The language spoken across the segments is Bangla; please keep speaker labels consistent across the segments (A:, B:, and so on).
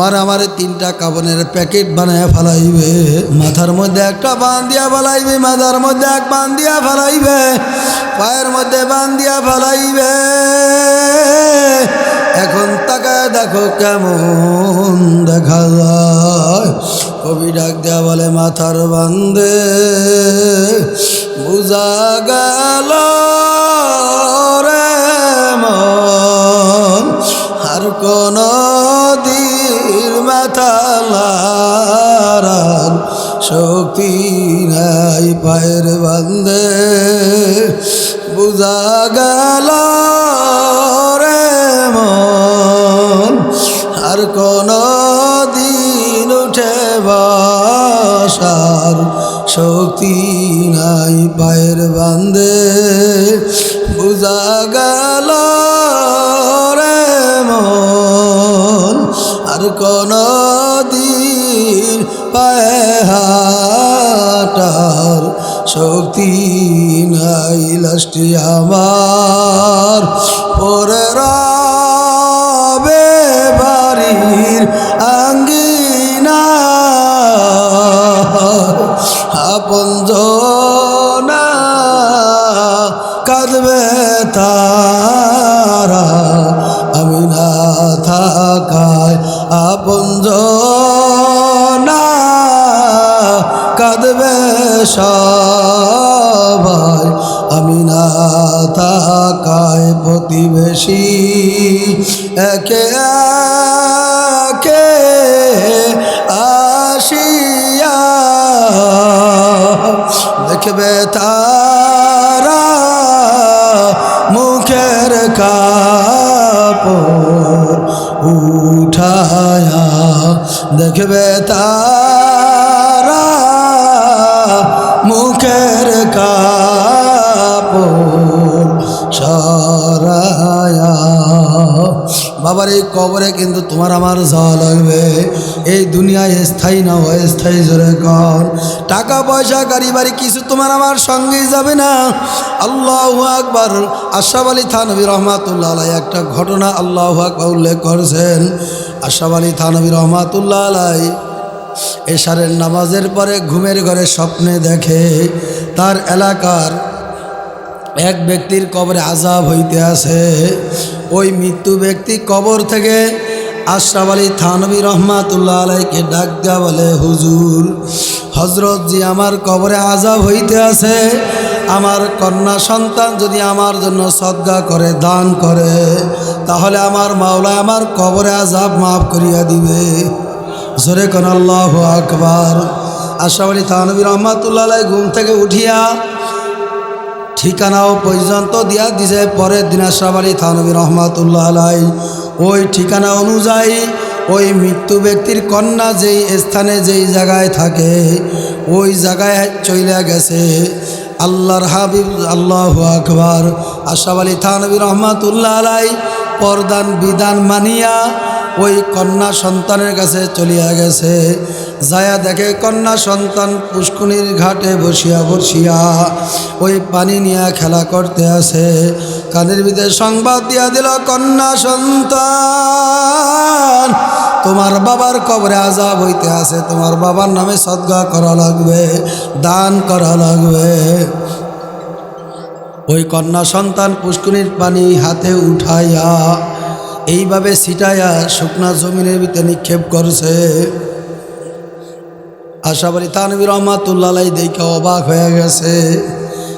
A: তোমার আমার তিনটা কাবনের প্যাকেট বানায় ফেলাইবে। মাথার মধ্যে একটা বান দিয়া ফেলাইবে, মাথার মধ্যে এক বান দিয়া ফেলাইবে, পায়ের মধ্যে বান দিয়া ফেলাইবে। এখন তাকায় দেখো কেমন দেখা যায়। কবি ডাক দেয়া বলে, মাথার বান্ধে বুঝা গেল রে মন, আর কোন নাই পায়ের বান্ধে বুঝা গেল রে মন, আর কোন দিন পায়ে হাটার শক্তি নাই লাস্টি আমার। পরে রবে বাড়ির সবাই, আমি না থাকায় প্রতিবেশী। একে একে আসিয়া দেখবে তারা মুখের কাপড় উঠায়া। দেখবে তারা মুখের কাপড় বাবার এই কবরে কিন্তু তোমার আমার যাওয়া লাগবে। এই দুনিয়ায় স্থায়ী না অস্থায়ী জোরে কর। টাকা, পয়সা, গাড়ি, বাড়ি কিছু তোমার আমার সঙ্গেই যাবে না। আল্লাহ আকবর। আশাফ আলী থানবী রহমাতুল্লাহ একটা ঘটনা আল্লাহ আকবর উল্লেখ করেছেন। আশাফ আলী থানবী রহমাতুল্লাহ আলাই এশারের নামাজের পরে ঘুমের ঘরে স্বপ্নে দেখে তার এলাকার এক ব্যক্তির কবরে আজাব হইতে আছে ওই মৃত্যু ব্যক্তি কবর থেকে আশরাফ আলী থানবী রহমাতুল্লাহ আলাইকে ডাক দেওয়া বলে, হুজুর হজরত জি আমার কবরে আজাব হইতে আছে আমার কন্যা সন্তান যদি আমার জন্য সদ্গা করে, দান করে, তাহলে আমার মাওলা আমার কবরে আজাব মাফ করিয়া দিবে। জোরে কোন, আল্লাহ আকবার। আলী থানবী রহমাতুল্লাহ ঘুম থেকে উঠিয়া ঠিকানাও পর্যন্ত দিয়া দিছে। পরের দিন আলী থানবী রহমাতুল্লাহ আলাই ওই ঠিকানা অনুযায়ী ওই মৃত্যু ব্যক্তির কন্যা যেই স্থানে যেই জায়গায় থাকে, ওই জায়গায় চলে গেছে। আল্লাহর হাবিব, আল্লাহ আকবার। আলী থানবী রহমাতুল্লাহ আলাই পরদান বিধান মানিয়া ওই কন্যা সন্তানের কাছে চলিয়া গেছে। যায়া দেখে কন্যা সন্তান পুষ্কুনির ঘাটে বসিয়া বসিয়া ওই পানি নিয়ে খেলা করতে আসে। কানের ভিতরে সংবাদ দিয়া দিল, কন্যা সন্তান, তোমার বাবার কবরে আজাব হইতে আছে তোমার বাবার নামে সদ্গা করা লাগবে, দান করা লাগবে। ওই কন্যা সন্তান পুষ্কুনির পানি হাতে উঠাইয়া এইভাবে ছিটাইয়া শুকনা জমিনের ভিতরে নিক্ষেপ করছে। আশা আশাবাড়ি তানবী রহমাতুল্লাহ দেখে অবাক হয়ে গেছে।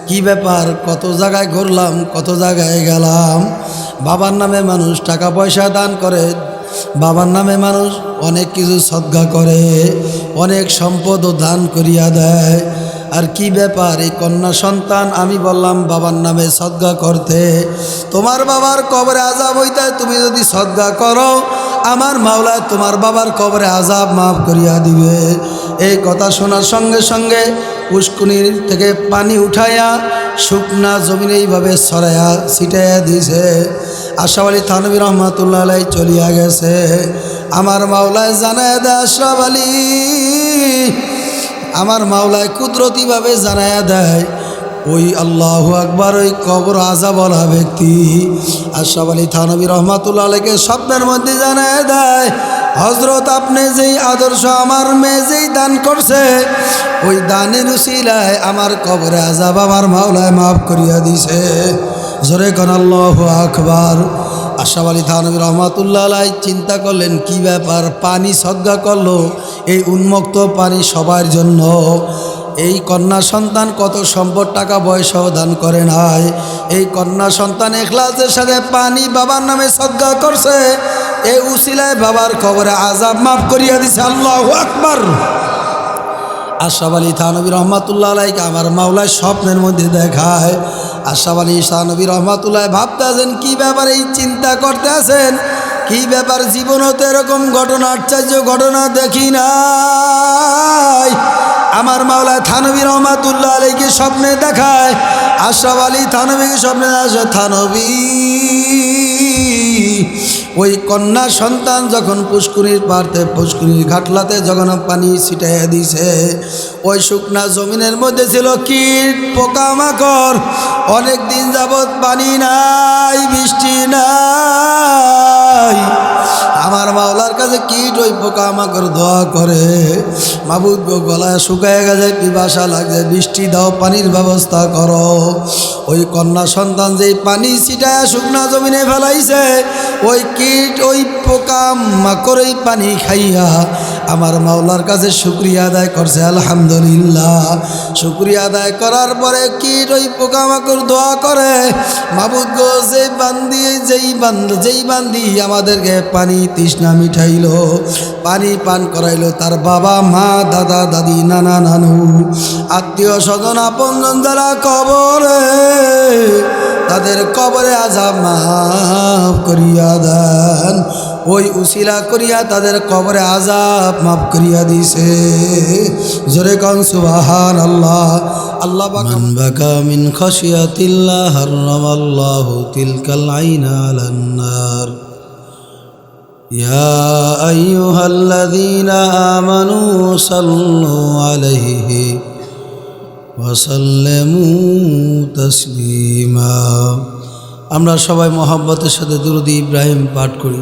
A: কি ব্যাপার? কত জায়গায় ঘুরলাম, কত জায়গায় গেলাম। বাবার নামে মানুষ টাকা পয়সা দান করে, বাবার নামে মানুষ অনেক কিছু সদ্গা করে, অনেক সম্পদও দান করিয়া দেয়। আর কি ব্যাপার এই কন্যা সন্তান? আমি বললাম, বাবার নামে সদ্গা করতে। তোমার বাবার কবরে আজাব হইতে তুমি যদি সদ্গা করো, আমার মাওলায় তোমার বাবার কবরে আজাব মাফ করিয়া দিবে। এই কথা শোনার সঙ্গে সঙ্গে পুষ্কুনির থেকে পানি উঠাইয়া শুকনা জমিনে এইভাবে সরাইয়া ছিটাইয়া দিয়েছে। আশাফ আলী থানবী রহমাতুল্লাহ আলাই চলিয়া গেছে। আমার মাওলায় জানায় দে আশরাফ আলী আমার মাওলায় কুদরতিভাবে জানায়া দেয়, ওই আল্লাহ আকবার, ওই কবর আজাবলা ব্যক্তি। আশরাফ আলী থানবী রহমাতুল্লাহ আলাইকে স্বপ্নের মধ্যে জানায় দেয় হজরত আপনি যেই আদর্শ আমার মেয়ে যেই দান করছে, ওই দানের উসিলায় আমার কবরে আজাব আমার মাওলায় মাফ করিয়া দিছে। জোরে কন আল্লাহ আকবার। আশাফ আলী থানবী রহমাতুল্লাহ আলাই চিন্তা করলেন, কি ব্যাপার? পানি সদ্গা করল। এই উন্মুক্ত পানি সবার জন্য। এই কন্যা সন্তান কত সম্পদ টাকা পয়সাও দান করে নাই। এই কন্যা সন্তান এখলাসের সাথে পানি বাবার নামে সদ্গা করছে। এই উসিলায় বাবার খবরে আজাব মাফ করিয়া দিছে। আল্লাহ আকবার। আশরাফ আলী থানবী রহমাতুল্লাহ আলাইকে আমার মাওলায় স্বপ্নের মধ্যে দেখায়। আশরাফ আলী থানবী রহমাতুল্লাহ ভাবতে আছেন, কী ব্যাপারে এই চিন্তা করতে আছেন? কি ব্যাপার জীবনও তো এরকম ঘটনা, আশ্চর্য ঘটনা দেখি নাই। আমার মাওলায় থানবী রহমাতুল্লাহ আলীকে স্বপ্নে দেখায়, আশরাফ আলী থানবীকে স্বপ্নে আসে থানবী। ওই কন্যা সন্তান যখন পুষ্কুনির পারতে পুষ্কুনির ঘাটলাতে যখন পানি ছিটাইয়া দিছে, ওই শুকনা জমিনের মধ্যে ছিল কীট, পোকামাকড়, অনেক দিন যাবৎ পানি নাই, বৃষ্টি নাই। আমার মাওলার কাছে কীট ওই আমাকে দোয়া করে? মাবুদ গলায় শুকায় গেছে পিবাসা লাগছে, বৃষ্টি দাও, পানির ব্যবস্থা করো। ওই কন্যা সন্তান যে পানি ছিটায়, শুকনা জমিনে ফেলাইছে, ওই কীট, ওই পোকা মাকড়ই পানি খাইয়া আমার মাওলার কাছে শুক্রিয়া আদায় করছে, আলহামদুলিল্লাহ। শুক্রিয়া আদায় করার পরে কি ওই পোকামাকড় দোয়া করে? মাবুদ গো যে বান্দি, যেই বান্ধ যেই বান্দি আমাদেরকে পানি তৃষ্ণা মিঠাইলো, পানি পান করাইলো, তার বাবা, মা, দাদা, দাদি, নানা, নানু, আত্মীয় স্বজন আপনজন যারা কবরে, তাদের কবরে আজাব মাফ করিয়া দেন। ওই উসিলা করিয়া তাদের কবরে আজাব মাফ করিয়া দিছে জোরে কন সুবাহান আল্লাহ আল্লাহ মান বাকা মিন খসিয়াতিল্লাহ হারামাল্লাহু তিলকাল আইনা আলান নার يا أيها الذين آمنوا صلوا عليه وسلموا تسليما আমরা সবাই মহব্বতের সাথে দুরুদি ইব্রাহিম পাঠ করি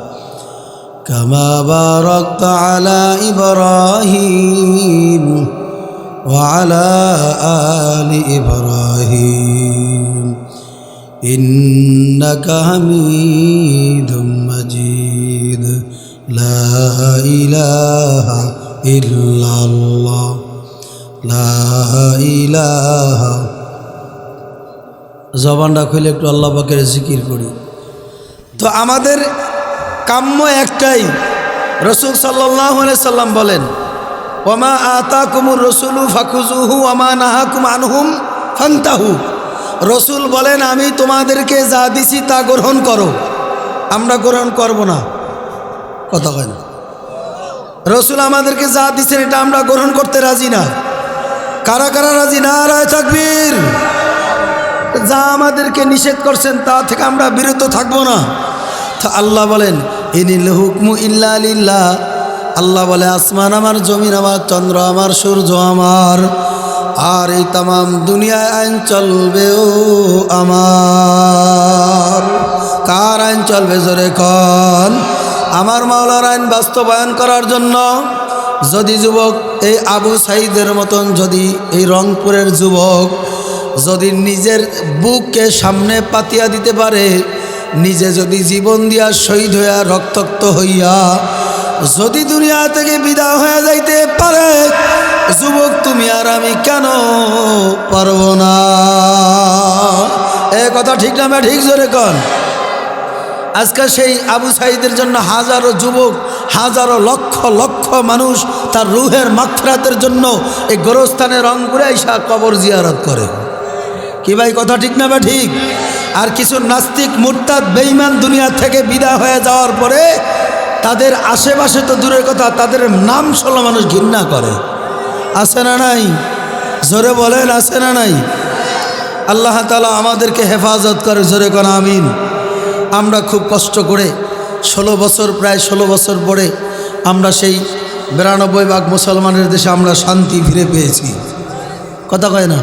A: كما باركت على إبراهيم وعلى آل إبراهيم إنك حميد مجيد لا إله إلا الله لا إله জবানটা খুলে একটু আল্লাহ পাকের জিকির করি তো আমাদের কাম্য একটাই। রসুল সাল্লাহ সাল্লাম বলেন, ওমা আতা কুমুর রসুলু ফাকুজুহু ওমা নাহাকুম আনহুম ফান্তাহু। রসুল বলেন, আমি তোমাদেরকে যা দিছি তা গ্রহণ করো। আমরা গ্রহণ করব না। কথা কয় না। রসুল আমাদেরকে যা দিচ্ছেন এটা আমরা গ্রহণ করতে রাজি না। কারা কারা রাজি? না রায় থাকবীর যা আমাদেরকে নিষেধ করছেন তা থেকে আমরা বিরত থাকব না। আল্লাহ বলেন ইনিল হুকমু ইল্লা আলিল্লাহ আল্লাহ বলে, আসমান আমার, জমিন আমার, চন্দ্র আমার, সূর্য আমার। আর এই তামাম দুনিয়ায় আইন চলবেও আমার। কার আইন চলবে জোরে কন? আমার মাওলার আইন বাস্তবায়ন করার জন্য যদি যুবক এই আবু সাইদের মতন, যদি এই রংপুরের যুবক, যদি নিজের বুককে সামনে পাতিয়া দিতে পারে নিজে যদি জীবন দিয়া শহীদ হইয়া রক্তাক্ত হইয়া যদি দুনিয়া থেকে বিদা হয়ে যাইতে পারে, যুবক তুমি আর আমি কেন পারব না? এ কথা ঠিক না ঠিক জোরে কন। আজকে সেই আবু সাইদের জন্য হাজারো যুবক, হাজারো লক্ষ লক্ষ মানুষ তার রুহের মাখরাতের জন্য এই গোরস্থানে রং করে আইসা কবর জিয়ারত করে। কি ভাই, কথা ঠিক না বা ঠিক? আর কিছু নাস্তিক মুরতাদ বেইমান দুনিয়া থেকে বিদা হয়ে যাওয়ার পরে তাদের আশেপাশে তো দূরের কথা, তাদের নাম শুনলে মানুষ ঘৃণা করে। আছে না নাই? জোরে বলেন, আছে না নাই? আল্লাহ তালা আমাদেরকে হেফাজত করে, জোরে কোন, আমিন। আমরা খুব কষ্ট করে ষোলো বছর, প্রায় ষোলো বছর পরে আমরা সেই বিরানব্বই ভাগ মুসলমানের দেশে আমরা শান্তি ফিরে পেয়েছি। কথা কয় না?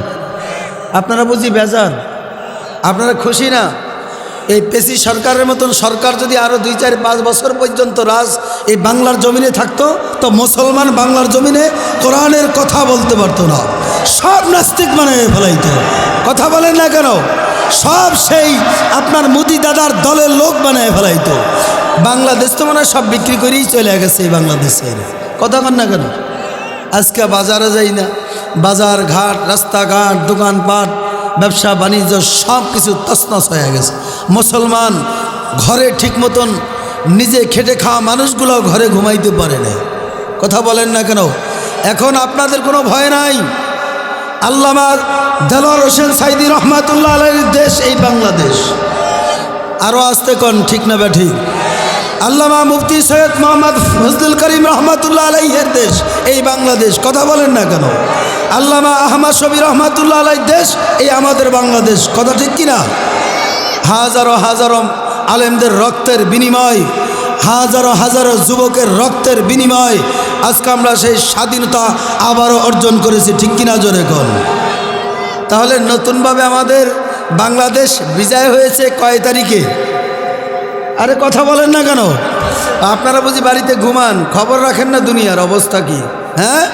A: আপনারা বুঝি বেজার? আপনারা খুশি না? এই পেশি সরকারের মতন সরকার যদি আরও দুই, চার, পাঁচ বছর পর্যন্ত রাজ এই বাংলার জমিনে থাকতো, তো মুসলমান বাংলার জমিনে কোরআনের কথা বলতে পারতো না। সব নাস্তিক মানে ফেলাইতো। কথা বলেন না কেন? সব সেই আপনার মুদি দাদার দলের লোক বানায় ফেলাইতো। বাংলাদেশ তো মনে সব বিক্রি করেই চলে গেছে এই বাংলাদেশের। কথা কন না কেন? আজকে বাজারে যাই না। বাজার ঘাট, রাস্তাঘাট, দোকানপাট ব্যবসা, বাণিজ্য সব কিছু তছনছ হয়ে গেছে। মুসলমান ঘরে ঠিক মতন নিজে খেটে খাওয়া মানুষগুলো ঘরে ঘুমাইতে পারে না কথা বলেন না কেন? এখন আপনাদের কোনো ভয় নাই? আল্লামা দেলোয়ার হোসেন সাইদি রহমাতুল্লাহ আলের দেশ এই বাংলাদেশ। আরও আসতে কন ঠিক না বা ঠিক আল্লামা মুফতি সৈয়দ মোহাম্মদ ফজলুল করিম রহমাতুল্লাহ আলাইহের দেশ এই বাংলাদেশ। কথা বলেন না কেন? আল্লামা আহমদ শবির রহমাতুল্লাহ আলাই দেশ, এই আমাদের বাংলাদেশ। কথা ঠিক কিনা? হাজারো হাজারো আলেমদের রক্তের বিনিময়, হাজারো হাজারো যুবকের রক্তের বিনিময় আজকে আমরা সেই স্বাধীনতা আবারও অর্জন করেছি, ঠিক কিনা জোরে কন? তাহলে নতুনভাবে আমাদের বাংলাদেশ বিজয় হয়েছে কয় তারিখে? আরে কথা বলেন না কেন? আপনারা বুঝি বাড়িতে ঘুমান, খবর রাখেন না দুনিয়ার অবস্থা কি? হ্যাঁ?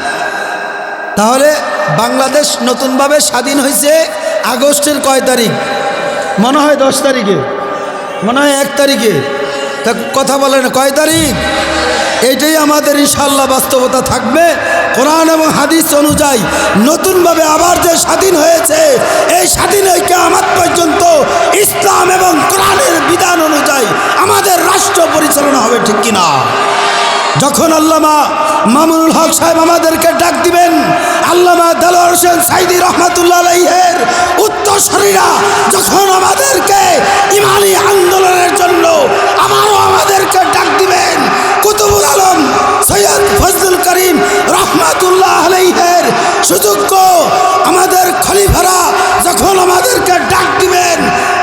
A: তাহলে বাংলাদেশ নতুনভাবে স্বাধীন হয়েছে আগস্টের কয় তারিখ? মনে হয় দশ তারিখে। মনে হয় এক তারিখে। তা কথা বলেন, কয় তারিখ? এইটাই আমাদের ইনশাল্লাহ বাস্তবতা থাকবে। কোরআন এবং হাদিস অনুযায়ী নতুনভাবে আবার যে স্বাধীন হয়েছে, এই স্বাধীন আমার পর্যন্ত ইসলাম এবং কোরআনের বিধান অনুযায়ী আমাদের রাষ্ট্র পরিচালনা হবে ঠিক কিনা? যখন আল্লামা মামুনুল হক সাহেব আমাদেরকে ডাক দিবেন, আল্লামা দালোয়ার হোসেন সাইদি রহমাতুল্লাহ উত্তরসরীরা যখন আমাদেরকে ইমানি আন্দোলনের জন্য আমারও আমাদেরকে ডাক দিবেন, কুতুবুল আলম সৈয়দ ফজলুল করিম রহমাতুল্লাহ আলাইহের সুযোগ্য আমাদের খলিফারা যখন আমাদেরকে ডাক দিবেন,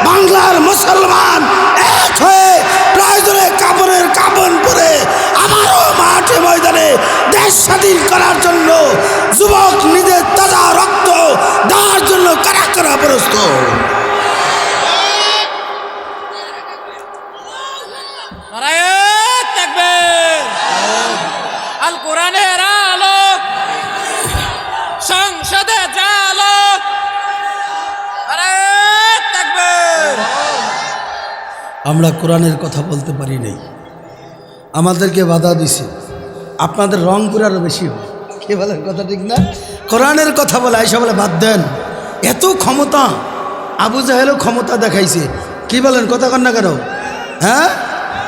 A: বাংলার মুসলমান দেশ স্বাধীন করার জন্য যুবক নিজের তাজা রক্ত দেওয়ার জন্য কারা কারা
B: তাকবীর। আল কোরআনের আলোক। সংসদে
A: আমরা কোরআনের কথা বলতে পারি নাই। আমাদেরকে বাধা দিছে। আপনাদের রংপুর আরও বেশি হয় কে বলেন কথা ঠিক না? কোরআনের কথা বলে আইসা বলে, বাদ দেন। এত ক্ষমতা, আবু জাহেলও ক্ষমতা দেখাইছে। কি বলেন, কথা কন না কেন? হ্যাঁ?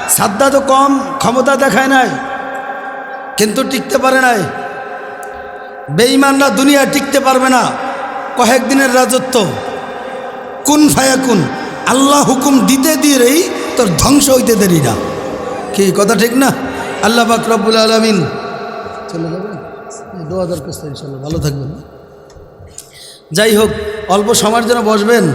A: সাদ্দা তো কম, ক্ষমতা দেখায় নাই, কিন্তু টিকতে পারে নাই। বেঈমানরা দুনিয়া টিকতে পারবে না। কয়েকদিনের রাজত্ব। কুন ফায়া কুন আল্লাহ হুকুম দিতে দিয়েই তোর ধ্বংস হইতে দেরি না। কি, কথা ঠিক না? আল্লাহ পাক রব্বুল আলমিন। চলে যাবেন দোয়া দরখাস্ত ইনশাল্লাহ ভালো থাকবেন। যাই হোক অল্প সময়ের জন্য বসবেন।